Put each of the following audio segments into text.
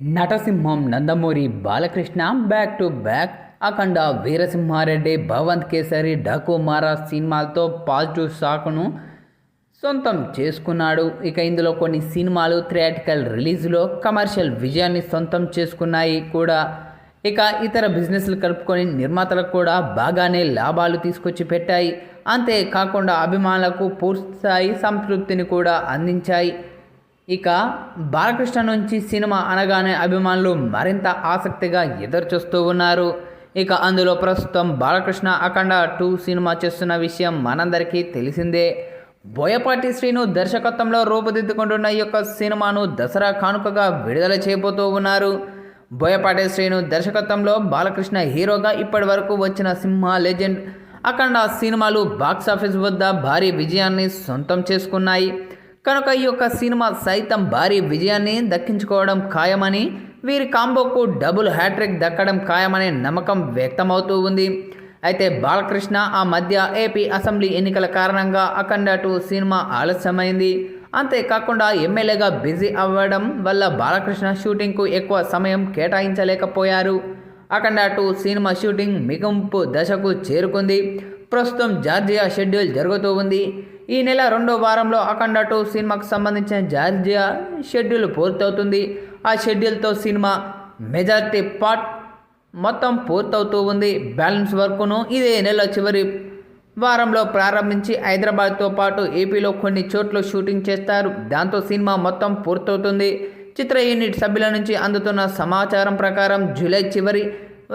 నటసింహం Nandamuri Balakrishna back to back Akhanda Veerasimhareddy Bhagavanth Kesari డాకుమారా సినిమాలతో positive షాక్ను సొంతం చేసుకున్నాడు. ఇక ఇందులో కొన్ని సినిమాలు థియేటికల్ రిలీజ్లో కమర్షియల్ విజయాన్ని సొంతం చేసుకున్నాయి కూడా. ఇక ఇతర బిజినెస్లు కలుపుకొని నిర్మాతలకు కూడా బాగానే లాభాలు తీసుకొచ్చి పెట్టాయి. అంతేకాకుండా అభిమానులకు పూర్తిస్థాయి సంతృప్తిని కూడా అందించాయి. ఇక బాలకృష్ణ నుంచి సినిమా అనగానే అభిమానులు మరింత ఆసక్తిగా ఎదురుచూస్తూ ఉన్నారు. ఇక అందులో ప్రస్తుతం బాలకృష్ణ అఖండ టూ సినిమా చేస్తున్న విషయం మనందరికీ తెలిసిందే. బోయపాటి శ్రీను దర్శకత్వంలో రూపుదిద్దుకుంటున్న ఈ యొక్క సినిమాను దసరా కానుకగా విడుదల చేయబోతూ ఉన్నారు. బోయపాటి శ్రీను దర్శకత్వంలో బాలకృష్ణ హీరోగా ఇప్పటి వరకు వచ్చిన సింహ లెజెండ్ అఖండ సినిమాలు బాక్సాఫీస్ వద్ద భారీ విజయాన్ని సొంతం చేసుకున్నాయి. కనుక ఈ యొక్క సినిమా సైతం భారీ విజయాన్ని దక్కించుకోవడం ఖాయమని వీరి కాంబోకు డబుల్ హ్యాట్రిక్ దక్కడం ఖాయమనే నమ్మకం వ్యక్తమవుతూ ఉంది. అయితే బాలకృష్ణ ఆ మధ్య ఏపీ అసెంబ్లీ ఎన్నికల కారణంగా అఖండ టూ సినిమా ఆలస్యమైంది. అంతేకాకుండా ఎమ్మెల్యేగా బిజీ అవ్వడం వల్ల బాలకృష్ణ షూటింగ్కు ఎక్కువ సమయం కేటాయించలేకపోయారు. అఖండ టూ సినిమా షూటింగ్ మిగింపు దశకు చేరుకుంది. ప్రస్తుతం జార్జియా షెడ్యూల్ జరుగుతూ ఉంది. ఈ నెల రెండో వారంలో అఖండ టూ సినిమాకు సంబంధించిన జార్జియా షెడ్యూల్ పూర్తవుతుంది. ఆ షెడ్యూల్తో సినిమా మెజార్టీ పార్ట్ మొత్తం పూర్తవుతూ ఉంది. బ్యాలెన్స్ వర్క్ను ఇదే నెల చివరి వారంలో ప్రారంభించి హైదరాబాద్తో పాటు ఏపీలో కొన్ని చోట్ల షూటింగ్ చేస్తారు. దాంతో సినిమా మొత్తం పూర్తవుతుంది. చిత్ర యూనిట్ సభ్యుల నుంచి అందుతున్న సమాచారం ప్రకారం జూలై చివరి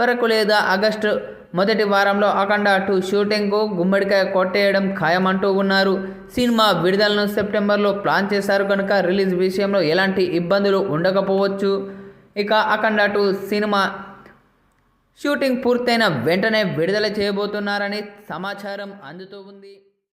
వరకు లేదా ఆగస్టు మొదటి వారంలో అఖండ టూ షూటింగ్కు గుమ్మడికాయ కొట్టేయడం ఖాయమంటూ ఉన్నారు. సినిమా విడుదలను సెప్టెంబర్లో ప్లాన్ చేశారు కనుక రిలీజ్ విషయంలో ఎలాంటి ఇబ్బందులు ఉండకపోవచ్చు. ఇక అఖండ టూ సినిమా షూటింగ్ పూర్తయిన వెంటనే విడుదల చేయబోతున్నారని సమాచారం అందుతూ ఉంది.